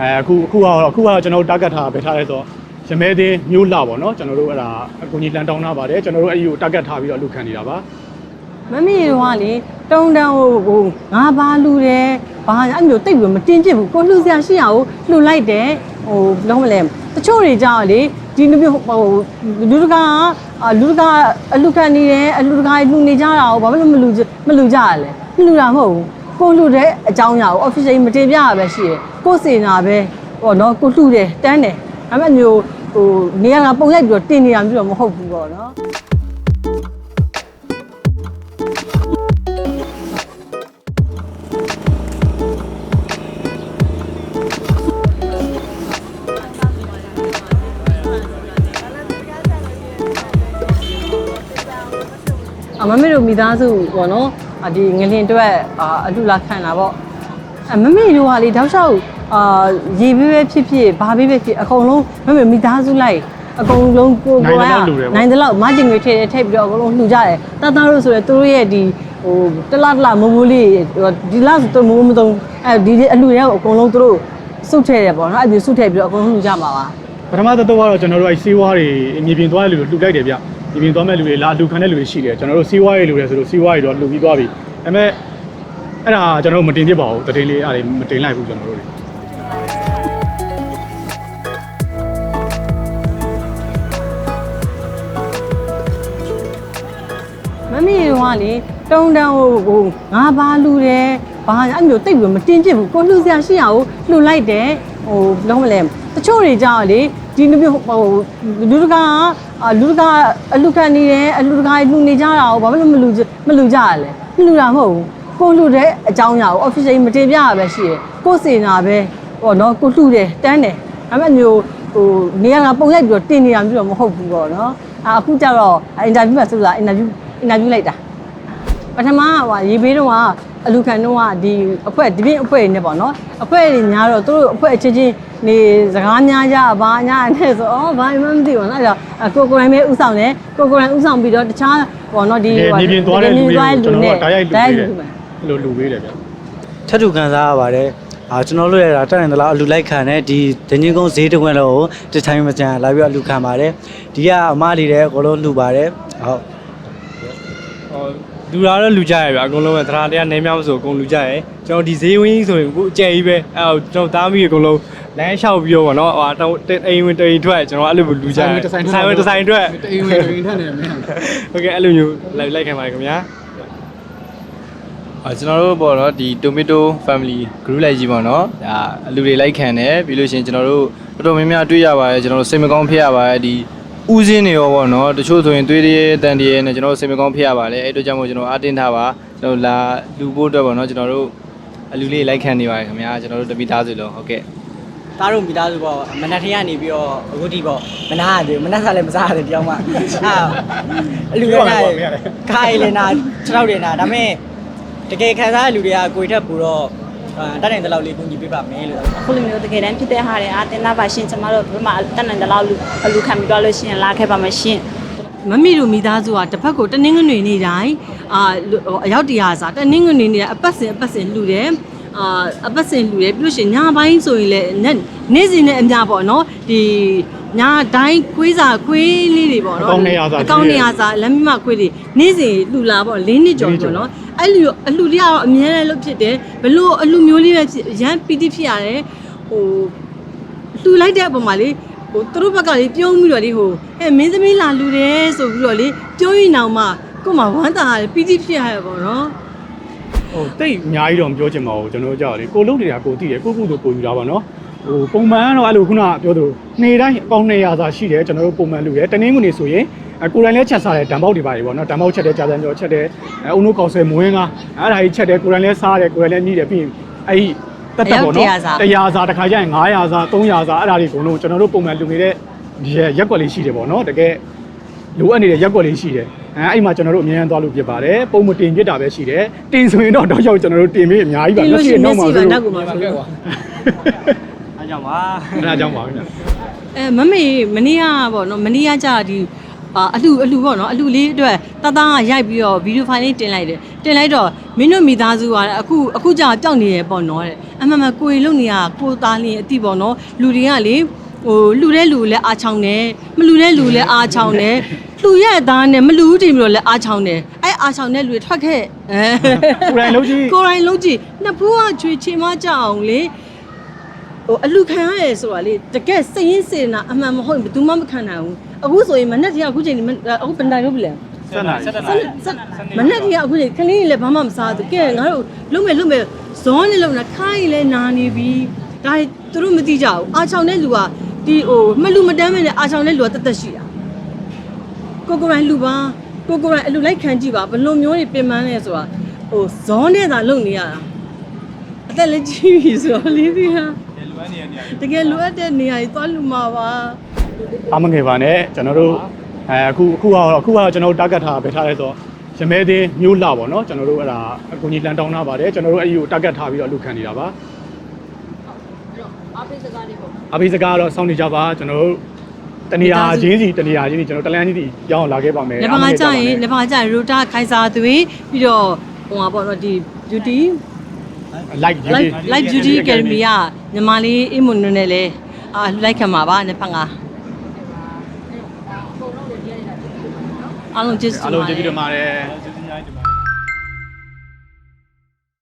အဲအခုအခုကတော့အခုကတော့ကျွန်တော်တို့ target ထားပဲထားရဲဆိုတော့ရမဲသေးမျိုးလာပေါ့နော်ကျွန်တော်တို့အဲ့ဒါအကူကြီးလန်တောင်းထားပါတယ်ကျွန်တော်တို့အဲ့ဒီကို target ထားပြီးတော့လူခံနေတာပါမမီတို့ကလေတုံတန်းဟိုဟိုငါဘာလူတယ်ဘာအဲ့မျိုးတိတ်ပြီးမတင်ကျစ်ဘူးကိုလှူစရာရှိရအောင်လှူလိုက်တယ်ဟိုဘယ်လိုမလဲတချို့တွေကြောက်လေဒီလိုမျိုးဟိုလူတကာအာလူတကာအလူခံနေတယ်အလူတကာလှူနေကြတာကိုဘာဖြစ်လို့မလူကြမလူကြရလဲမလူတာမဟုတ်ဘူး ကိုလှူတဲ့အကြောင်းအရာကို official မတင်ပြရပဲရှိတယ်ကိုစေနာပဲဟောနော်ကိုလှူတယ်တန်းတယ်ဒါပေမဲ့မျိုးဟိုနေရာကပုံရိုက်ပြီးတော့တင်နေတာမျိုးတော့မဟုတ်ဘူးပေါ့နော်အမမေတို့မိသားစုပေါ့နော်အ ဒီငလင်အတွက်အာအလူလာခံတာပေါ့အမမေတို့ကလေတောက်လျှောက်အာရေဘေးပဲဖြစ်ဖြစ်ဘာဘေးပဲဖြစ်အကုန်လုံးမမေမိသားစုလိုက်အကုန်လုံးကိုကိုကနိုင်တယ်လို့မတင်ငွေထည့်ထည့်ပြီးတော့အကုန်လုံးလှူကြတယ်တတ်သားတို့ဆိုရယ်သူတို့ရဲ့ဒီဟိုတလားတလားမမိုးလေးဒီလားဆိုတော့မိုးမတုံအဲဒီအလူတွေကိုအကုန်လုံးသူတို့စုတ်ထည့်တယ်ပေါ့နော်အဲ့ဒီစုတ်ထည့်ပြီးတော့အကုန်လုံးလှူကြမှာပါပထမသတော့ကတော့ကျွန်တော်တို့အဲ့စီးဝါးတွေမြေပြင်သွားတဲ့လူတွေလှူလိုက်တယ်ဗျ မြေပြင်သွားမဲ့လူတွေလာလှူခံတဲ့လူတွေရှိတယ်ကျွန်တော်တို့စီးဝါးတွေလူတွေဆိုလို့စီးဝါးတွေတော့လှူပြီးသွားပြီဒါပေမဲ့အဲ့ဒါကျွန်တော်တို့မတင်ပြပါဘူးတတိလေးအဲ့ဒါမတင်လိုက်ဘူးကျွန်တော်တို့တွေမမီတို့ကလေတုံတန်းဟိုဟိုငါဘာလူတယ်ဘာအဲ့မျိုးတိတ်ပြီးမတင်ကျစ်ဘူးကိုလှူစရာရှိရအောင်လှူလိုက်တယ်ဟိုဘယ်လိုမလဲ တချို့တွေကြောက်လေဒီလိုမျိုးဟိုလူတကာအာလူတကာအလူခံနေတယ်အလူတကာလှူနေကြတာကိုဘာဖြစ်လို့မလူကြမလူကြရလဲမလူတာမဟုတ်ဘူးကိုလှူတဲ့အကြောင်းအရာကို official မတင်ပြရပဲရှိတယ်ကိုစေနာပဲဟောနော်ကိုလှူတယ်တန်းတယ်ဒါပေမဲ့မျိုးဟိုနေရာကပုံရိုက်ပြီးတော့တင်နေတာမျိုးတော့မဟုတ်ဘူးပေါ့နော်အာအခုကျတော့အင်တာဗျူးမှာဆိုတာအင်တာဗျူးအင်တာဗျူးလိုက်တာပထမကဟိုရေဘေးတော့ကအလူခံတော့ကဒီအဖွဲ့ဒီပြင်းအဖွဲ့တွေနဲ့ပေါ့နော်အဖွဲ့တွေညာတော့သူတို့အဖွဲ့အချင်းချင်း နေစကားများကြဘာညာနဲ့ဆိုဩဘာမှမသိဘူးနော်အဲ့တော့ကိုကိုရိုင်းပဲဥဆောင်တယ်ကိုကိုရိုင်းဥဆောင်ပြီးတော့တခြားပေါ့နော်ဒီမြေပြင်သွားတဲ့လူတွေကျွန်တော်တို့ကတားရိုက်လူတိုပေးးတယ်လူပဲအဲ့လိုလူပေးတယ်ဗျထပ်တူခံစားရပါတယ်အာကျွန်တော်တို့ရတာတက်နိုင်သလားအလူလိုက်ခံတဲ့ဒီဒင်းချင်းကုန်းဈေးတစ်ခွက်လုံးကိုတစ်ထိုင်မကြံလာပြီးတော့အလူခံပါတယ်ဒီကအမလေးတဲ့အကုန်လုံးလှူပါတယ်ဟုတ်ဟောလူလာတော့လူကြရဗျအကုန်လုံးပဲသရာတရားနေမြောက်ဆိုအကုန်လူကြရကျွန်တော်ဒီဈေးဝင်းကြီးဆိုရင်ကိုအကျယ်ကြီးပဲအဲတော့ကျွန်တော်သားမိအကုန်လုံး လမ်းလျှောက်ပြီးတော့ဗောနော်ဟိုတော့အိမ်ဝင်တိမ်ထွက်ကျွန်တော်အဲ့လိုလူကြရဆိုင်ဝင်တစ်ဆိုင်ထွက်အိမ်ဝင်အိမ်ထက်နေမင်းဟုတ်ကဲ့အဲ့လိုမျိုးလိုက်လိုက်ခံပါတယ်ခင်ဗျာအာကျွန်တော်တို့ပေါ့နော်ဒီ Tomato Family Group လိုက်ကြီးပေါ့နော်ဒါအလူတွေလိုက်ခံတယ်ပြီးလို့ရှိရင်ကျွန်တော်တို့တော်တော်များများတွေ့ရပါတယ်ကျွန်တော်တို့စိတ်မကောင်းဖြစ်ရပါတယ်ဒီဥစင်းတွေရောပေါ့နော်တချို့ဆိုရင်သွေးတွေတန်တွေနဲ့ကျွန်တော်တို့စိတ်မကောင်းဖြစ်ရပါတယ်အဲ့တို့ကြောင့်မို့ကျွန်တော်အားတင်းထားပါကျွန်တော်လာလူဖို့အတွက်ပေါ့နော်ကျွန်တော်တို့အလူလေးလိုက်ခံနေပါတယ်ခင်ဗျာကျွန်တော်တို့တပိသားစုလုံးဟုတ်ကဲ့ သားတို့မိသားစုပေါ့မနက်ထင်းကနေပြီးတော့အခုထိပေါ့မနာရတယ်မနက်စားလည်းမစားရတယ်တယောက်မှအာအလူရနာခိုင်လည်းနာခြေထောက်တယ်နာဒါပေမဲ့တကယ်ခံစားရလူတွေကကိုယ်ထက်ပူတော့အာတတ်နိုင်တဲ့လောက်လေးကူညီပေးပါမယ်လို့အခုလိုမျိုးတကယ်တမ်းဖြစ်တဲ့ဟာတွေအာတင်တာပါရှင်ကျမတို့ဘယ်မှာတက်နိုင်တဲ့လောက်လူအလူခံပြီးတော့လို့ရှိရင်လာခဲ့ပါမယ်ရှင်မမီတို့မိသားစုကတစ်ဖက်ကိုတနင်္ဂနွေနေ့တိုင်းအာဟိုအရောက်တရားစာတနင်္ဂနွေနေ့ကအပတ်စဉ်အပတ်စဉ်လှူတယ် အာအပတ်စဉ်လှူတယ်ပြီးလို့ရှိရင်ညပိုင်းဆိုရင်လည်းနေ့နေ့စဉ်နဲ့အများပေါ့နော်ဒီညတိုင်းခွေးစာခွေးလေးတွေပေါ့နော်အကောင့်200စာအကောင့်200စာလက်မမခွေးတွေနေ့စဉ်လှူလာပေါ့၄နှစ်ကျော်ပေါ့နော်အဲ့လိုအလှူလေးကတော့အများနဲ့လို့ဖြစ်တယ်ဘလို့အလှူမျိုးလေးပဲဖြစ်ရမ်းပီတိဖြစ်ရတယ်ဟိုလှူလိုက်တဲ့အပေါ်မှာလေဟိုသူတို့ဘက်ကလေပြုံးပြီးတော့လေဟိုအဲမင်းသမီးလာလှူတယ်ဆိုပြီးတော့လေပြုံးရင်အောင်မှကို့မှာဝမ်းသာရတယ်ပီတိဖြစ်ရရပေါ့နော် ဟိုတိတ်အများကြီးတော့မပြောချင်ပါဘူးကျွန်တော်တို့ကြောက်လေကိုလုံးနေတာကိုတည်တယ်ကိုကုသိုလ်ကိုယူတာပါနော်ဟိုပုံမှန်ကတော့အဲ့လိုခုနကပြောသလိုနေ့တိုင်းအပေါင်း200စာရှိတယ်ကျွန်တော်တို့ပုံမှန်လူရယ်တနင်္ဂနွေဆိုရင်အကိုယ်တိုင်လည်းချက်စားတယ်ဓာတ်ပေါက်တွေပါတယ်ပေါ့နော်ဓာတ်ပေါက်ချက်တယ်ကြာစံကြောချက်တယ်အဲအုံတို့ကောက်ဆယ်မွေးကားအဲ့ဒါကြီးချက်တယ်ကိုယ်တိုင်လည်းစားတယ်ကိုယ်တိုင်လည်းညှိတယ်ပြီးရင်အဲ့ဒီတက်တက်ပေါ့နော်100စာတစ်ခါကျရင်900စာ300စာအဲ့ဒါတွေအကုန်လုံးကျွန်တော်တို့ပုံမှန်လူနေတဲ့ဒီရက်ွက်လေးရှိတယ်ပေါ့နော်တကယ် လိုအပ်နေတဲ့ရက်ွက်လေးရှိတယ်အဲအဲ့မှာကျွန်တော်တို့အများအားသွားလို့ဖြစ်ပါတယ်ပုံမတင်ပြတာပဲရှိတယ်တင်ဆိုရင်တော့တော့ရောက်ကျွန်တော်တို့တင်ပြီးအများကြီးပါတင်လို့ရှိရင်နောက်မျမှာက်စိဆိုကတော့နောက်ကိုမှဆိုတော့အားကြောင့်ပါအဲ့ဒါကြောင့်ပါဗျာအဲမမေမနေ့ကပေါ့နော်မနေ့ကကြာဒီအာအလှအလှပေါ့နော်အလှလေးအတွက်တသားကရိုက်ပြီးတော့ဗီဒီယိုဖိုင်လေးတင်လိုက်တယ်တင်လိုက်တော့မင်းတို့မိသားစုကအခုအခုကြာပျောက်နေရပေါ့နော်တဲ့အမှန်မှန်ကိုယ်လုံနေရကိုသားလင်းအတိပေါ့နော်လူတွေကလေဟိုလူတဲ့လူလည်းအားချောင်းတယ်မလူတဲ့လူလည်းအားချောင်းတယ် လူရဲ့သားနဲ့မလူဦးတင်ပြီးတော့လည်းအားချောင်းတယ်အဲအားချောင်းတဲ့လူတွေထွက်ခဲ့အဲကိုယ်တိုင်လုပ်ကြည့်ကိုယ်တိုင်လုံးကြည့်နှစ်ဖူးကချွေချေမကြအောင်လေဟိုအလူခံရဲဆိုတာလေတကယ်စိတ်ရင်းစေနာအမှန်မဟုတ်ရင်ဘယ်သူမှမခံနိုင်ဘူးအခုဆိုရင်မနေ့ကအခုချိန်ဒီမအခုပန်တိုင်လို့ပြီလေဆက်နိုင်ဆက်ဆက်မနေ့ကအခုချိန်ခလေးလည်းဘာမှမစားဘူးကဲငါတို့လုံးမယ်လုံးမယ်ဇောနဲ့လုံးတာခိုင်းလည်းနာနေပြီဒါသူတို့မသိကြဘူးအာချောင်တဲ့လူကဒီဟိုမလူမတမ်းမဲ့နဲ့အာချောင်တဲ့လူကတက်တက်ရှိတာ ကိုကိုရိုင်းလူပါကိုကိုရိုင်းအလူလိုက်ခံကြည့်ပါဘယ်လိုမျိုးတွေပြင်ပန်းလဲဆိုတာဟိုဇောနဲ့သာလုံနေရတာအသက်လည်းကြီးပြီဆိုတော့လေးသေးဟာတကယ်လိုအပ်တဲ့နေရာကြီးသွားလူမှာပါအားမငယ်ပါနဲ့ကျွန်တော်တို့အဲအခုအခုကတော့အခုကတော့ကျွန်တော်တို့ target ထားပဲထားရဲဆိုတော့ရမဲသေးမျိုးလာပေါ့နော်ကျွန်တော်တို့အဲ့ဒါအကူကြီးလန်တောင်းထားပါတယ်ကျွန်တော်တို့အဲ့ဒီကို target ထားပြီးတော့လူခံနေတာပါအားပေးစကားလေးပေါ့အားပေးစကားတော့စောင့်နေကြပါကျွန်တော်တို့ တနေရာချင်းစီတနေရာချင်းစီကျွန်တော်တလန်းချင်းစီရောက်အောင်လာခဲ့ပါမယ်လက်ပါကကြာရင်လက်ပါကကြာရင်ရိုတာခိုင်စာသွေးပြီးတော့ဟိုပါပေါ့နော်ဒီ beauty like live live beauty academy ကညီမလေးအိမ်မွန်နဲ့လဲအာလိုက်ခံပါပါနှစ်ဖက်ကအားလုံးကျေးဇူးအားတင်လုံးပါတကျေးယ်ဇူးတင်ပါတယ်ကျေးဇူးများတင်ပါ